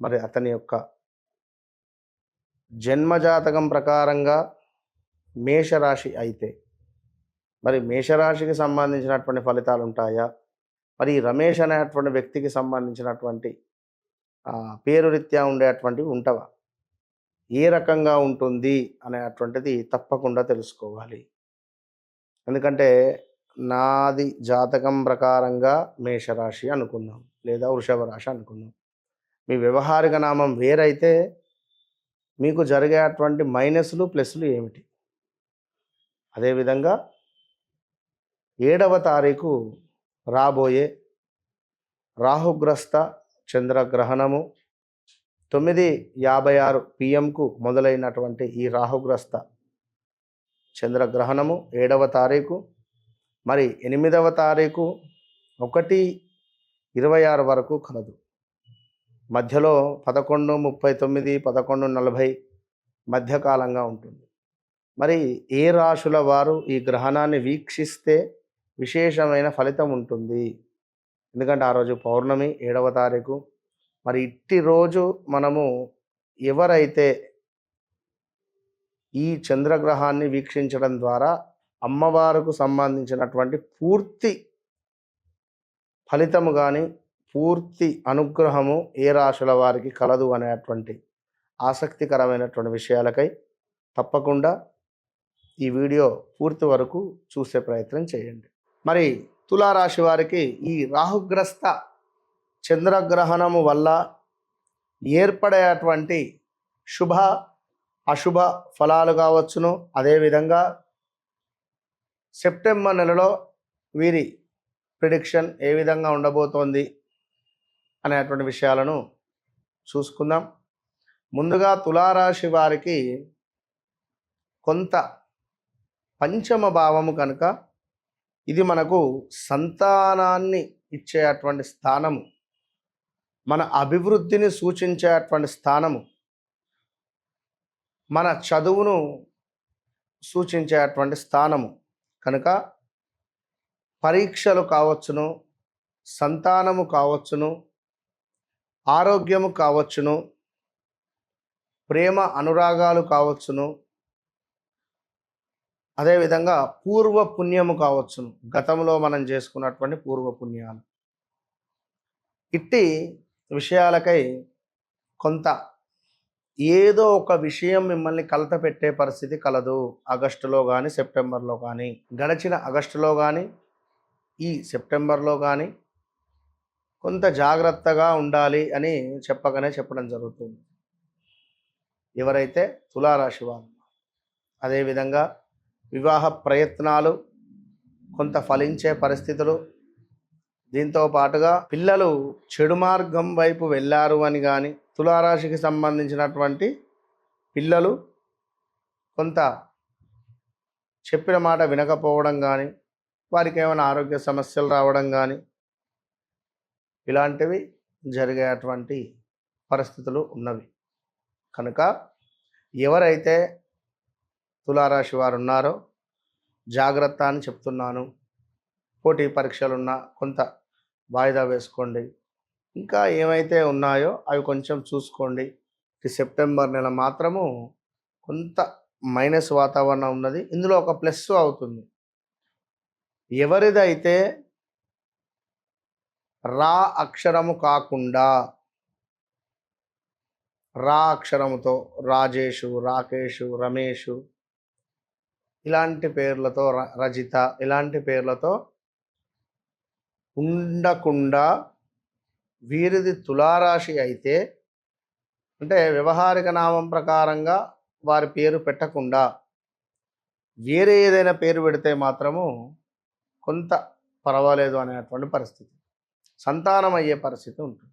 మరి అతని యొక్క జన్మజాతకం ప్రకారంగా మేషరాశి అయితే మరి మేషరాశికి సంబంధించినటువంటి ఫలితాలు ఉంటాయా మరి రమేష్ అనేటువంటి వ్యక్తికి సంబంధించినటువంటి పేరు రీత్యా ఉండేటువంటివి ఉంటవా? ఏ రకంగా ఉంటుంది అనేటువంటిది తప్పకుండా తెలుసుకోవాలి. ఎందుకంటే నాది జాతకం ప్రకారంగా మేషరాశి అనుకుందాం లేదా వృషభ రాశి అనుకుందాం. మీ వ్యవహారిక నామం వేరైతే మీకు జరిగేటువంటి మైనస్లు ప్లస్లు ఏమిటి? అదేవిధంగా ఏడవ తారీఖు రాబోయే రాహుగ్రస్త చంద్రగ్రహణము తొమ్మిది యాభై ఆరు పిఎంకు మొదలైనటువంటి ఈ రాహుగ్రస్త చంద్రగ్రహణము ఏడవ తారీఖు. మరి ఎనిమిదవ తారీఖు ఒకటి ఇరవై ఆరు వరకు కలదు. మధ్యలో పదకొండు ముప్పై తొమ్మిది పదకొండు నలభై మధ్యకాలంగా ఉంటుంది. మరి ఏ రాశుల వారు ఈ గ్రహణాన్ని వీక్షిస్తే విశేషమైన ఫలితం ఉంటుంది? ఎందుకంటే ఆ రోజు పౌర్ణమి ఏడవ తారీఖు. మరి ఇట్టి రోజు మనము ఎవరైతే ఈ చంద్రగ్రహాన్ని వీక్షించడం ద్వారా అమ్మవారుకు సంబంధించినటువంటి పూర్తి ఫలితము కానీ పూర్తి అనుగ్రహము ఏ రాశుల వారికి కలదు అనేటువంటి ఆసక్తికరమైనటువంటి విషయాలకై తప్పకుండా ఈ వీడియో పూర్తి వరకు చూసే ప్రయత్నం చేయండి. మరి తులారాశి వారికి ఈ రాహుగ్రస్త చంద్రగ్రహణము వల్ల ఏర్పడేటువంటి శుభ అశుభ ఫలాలు కావచ్చును. అదేవిధంగా సెప్టెంబర్ నెలలో వీరి ప్రిడిక్షన్ ఏ విధంగా ఉండబోతోంది? అనేటువంటి విషయాలను చూసుకుందాం. ముందుగా తులారాశి వారికి కొంత పంచమ భావము కనుక ఇది మనకు సంతానాన్ని ఇచ్చేటువంటి స్థానము. మన అభివృద్ధిని సూచించేటువంటి స్థానము. మన చదువును సూచించేటువంటి స్థానము. కనుక పరీక్షలు కావచ్చును సంతానము కావచ్చును ఆరోగ్యము కావచ్చును ప్రేమ అనురాగాలు కావచ్చును అదేవిధంగా పూర్వ పుణ్యము కావచ్చును. గతంలో మనం చేసుకున్నటువంటి పూర్వ పుణ్యాలు. ఇట్టి విషయాలకై కొంత ఏదో ఒక విషయం మిమ్మల్ని కలత పెట్టే పరిస్థితి కలదు. ఆగస్టులో కానీ సెప్టెంబర్లో కానీ గడిచిన ఆగస్టులో కానీ ఈ సెప్టెంబర్లో కానీ కొంత జాగ్రత్తగా ఉండాలి అని చెప్పగానే చెప్పడం జరుగుతుంది. ఎవరైతే తులారాశి వారు అదేవిధంగా వివాహ ప్రయత్నాలు కొంత ఫలించే పరిస్థితులు దీంతో పాటుగా పిల్లలు చెడు మార్గం వైపు వెళ్ళారు అని కానీ తులారాశికి సంబంధించినటువంటి పిల్లలు కొంత చెప్పిన మాట వినకపోవడం కానీ వారికి ఏమైనా ఆరోగ్య సమస్యలు రావడం కానీ ఇలాంటివి జరిగేటువంటి పరిస్థితులు ఉన్నవి. కనుక ఎవరైతే తులారాశి వారు ఉన్నారో జాగ్రత్త అని చెప్తున్నాను. పోటీ పరీక్షలున్నా కొంత వాయిదా వేసుకోండి. ఇంకా ఏమైతే ఉన్నాయో అవి కొంచెం చూసుకోండి. సెప్టెంబర్ నెల మాత్రము కొంత మైనస్ వాతావరణం ఉన్నది. ఇందులో ఒక ప్లస్ అవుతుంది. ఎవరిదైతే రా అక్షరము కాకుండా. రా అక్షరముతో రాజేషు రాకేషు రమేషు ఇలాంటి పేర్లతో ర- రజిత ఇలాంటి పేర్లతో ఉండకుండా వీరిది తులారాశి అయితే అంటే వ్యవహారిక నామం ప్రకారంగా వారి పేరు పెట్టకుండా వేరే ఏదైనా పేరు పెడితే మాత్రము కొంత పర్వాలేదు అనేటువంటి పరిస్థితి. సంతానం అయ్యే పరిస్థితి ఉంటుంది.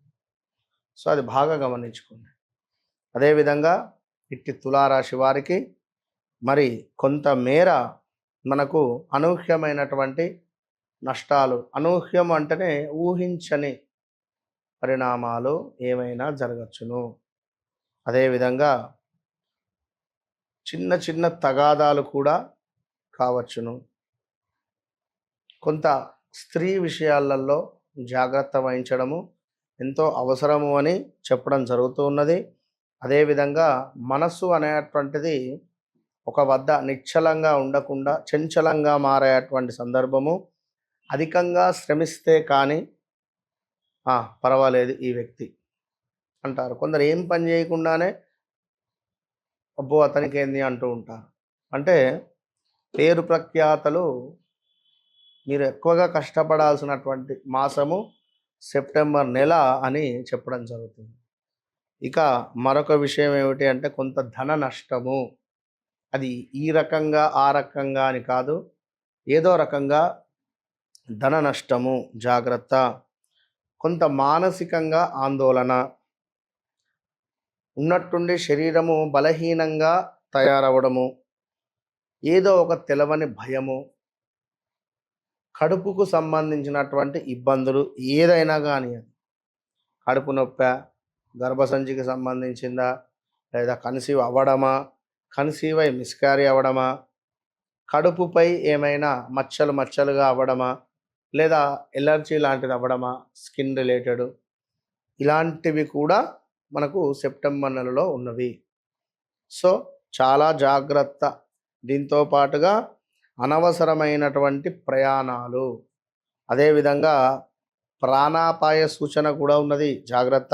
సో అది బాగా గమనించుకోండి. అదేవిధంగా ఇట్టి తులారాశి వారికి మరి కొంత మేర మనకు అనూహ్యమైనటువంటి నష్టాలు అనూహ్యం అంటేనే ఊహించని పరిణామాలు ఏమైనా జరగచ్చును. అదేవిధంగా చిన్న చిన్న తగాదాలు కూడా కావచ్చును. కొంత స్త్రీ విషయాలలో జాగ్రత్త వహించడము ఎంతో అవసరము అని చెప్పడం జరుగుతూ ఉన్నది. అదేవిధంగా మనస్సు అనేటువంటిది ఒక వద్ద నిశ్చలంగా ఉండకుండా చంచలంగా మారేటువంటి సందర్భము. అధికంగా శ్రమిస్తే కానీ పర్వాలేదు ఈ వ్యక్తి అంటారు. కొందరు ఏం పని చేయకుండానే అబ్బో అతనికి ఏంది అంటూ ఉంటారు. అంటే పేరు ప్రఖ్యాతలు మీరు ఎక్కువగా కష్టపడాల్సినటువంటి మాసము సెప్టెంబర్ నెల అని చెప్పడం జరుగుతుంది. ఇక మరొక విషయం ఏమిటి అంటే కొంత ధన నష్టము. అది ఈ రకంగా ఆ రకంగా అని కాదు. ఏదో రకంగా ధన నష్టము జాగ్రత్త. కొంత మానసికంగా ఆందోళన. ఉన్నట్టుండి శరీరము బలహీనంగా తయారవడము. ఏదో ఒక తెలవని భయము. కడుపుకు సంబంధించినటువంటి ఇబ్బందులు ఏదైనా కానీ కడుపు నొప్పి గర్భసంచికి సంబంధించిందా లేదా కన్సీవ్ అవ్వడమా కన్సీవ్ అయి మిస్కారీ అవ్వడమా కడుపుపై ఏమైనా మచ్చలు మచ్చలుగా అవ్వడమా లేదా ఎలర్జీ లాంటిది అవ్వడమా స్కిన్ రిలేటెడ్ ఇలాంటివి కూడా మనకు సెప్టెంబర్ నెలలో ఉన్నవి. సో చాలా జాగ్రత్త. దీంతో పాటుగా అనవసరమైనటువంటి ప్రయాణాలు. అదేవిధంగా ప్రాణాపాయ సూచన కూడా ఉన్నది. జాగ్రత్త.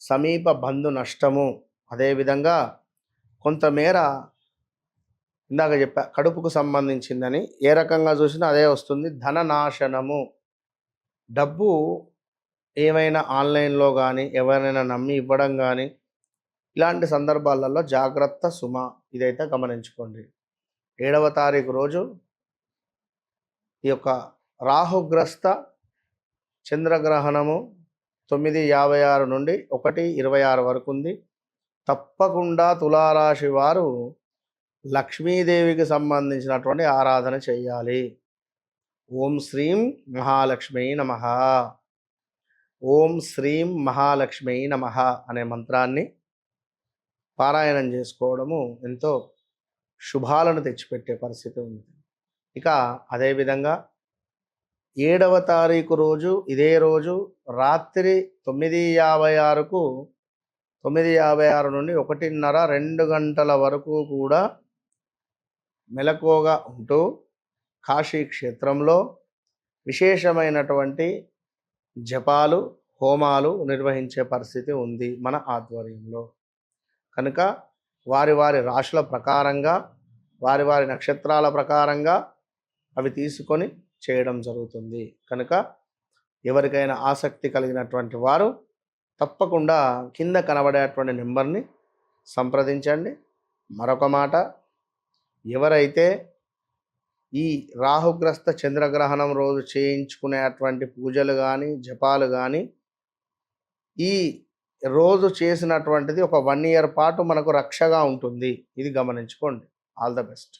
సమీప బంధు నష్టము. అదేవిధంగా కొంతమేర ఇందాక చెప్పా కడుపుకు సంబంధించిందని ఏ రకంగా చూసినా అదే వస్తుంది. ధన నాశనము డబ్బు ఏమైనా ఆన్లైన్లో కానీ ఎవరైనా నమ్మి ఇవ్వడం కానీ ఇలాంటి సందర్భాలలో జాగ్రత్త సుమ. ఇదైతే గమనించుకోండి. ఏడవ తారీఖు రోజు ఈ యొక్క రాహుగ్రస్త చంద్రగ్రహణము తొమ్మిది యాభై ఆరు నుండి ఒకటి ఇరవై ఆరు వరకు ఉంది. తప్పకుండా తులారాశి వారు లక్ష్మీదేవికి సంబంధించినటువంటి ఆరాధన చేయాలి. ఓం శ్రీం మహాలక్ష్మీ నమ. ఓం శ్రీం మహాలక్ష్మీ నమ అనే మంత్రాన్ని పారాయణం చేసుకోవడము ఎంతో శుభాలను తెచ్చిపెట్టే పరిస్థితి ఉంది. ఇక అదేవిధంగా ఏడవ తారీఖు రోజు ఇదే రోజు రాత్రి తొమ్మిది యాభై ఆరుకు తొమ్మిది యాభై ఆరు నుండి ఒకటిన్నర రెండు గంటల వరకు కూడా మెలకువగా ఉంటూ కాశీ క్షేత్రంలో విశేషమైనటువంటి జపాలు హోమాలు నిర్వహించే పరిస్థితి ఉంది మన ఆధ్వర్యంలో. కనుక వారి వారి రాశుల ప్రకారంగా వారి వారి నక్షత్రాల ప్రకారంగా అవి తీసుకొని చేయడం జరుగుతుంది. కనుక ఎవరికైనా ఆసక్తి కలిగినటువంటి వారు తప్పకుండా కింద కనబడేటువంటి నెంబర్ని సంప్రదించండి. మరొక మాట ఎవరైతే ఈ రాహుగ్రస్త చంద్రగ్రహణం రోజు చేయించుకునేటువంటి పూజలు కానీ జపాలు కానీ ఈ రోజు చేసినటువంటిది ఒక వన్ ఇయర్ పాటు మనకు రక్షగా ఉంటుంది. ఇది గమనించుకోండి. All the best.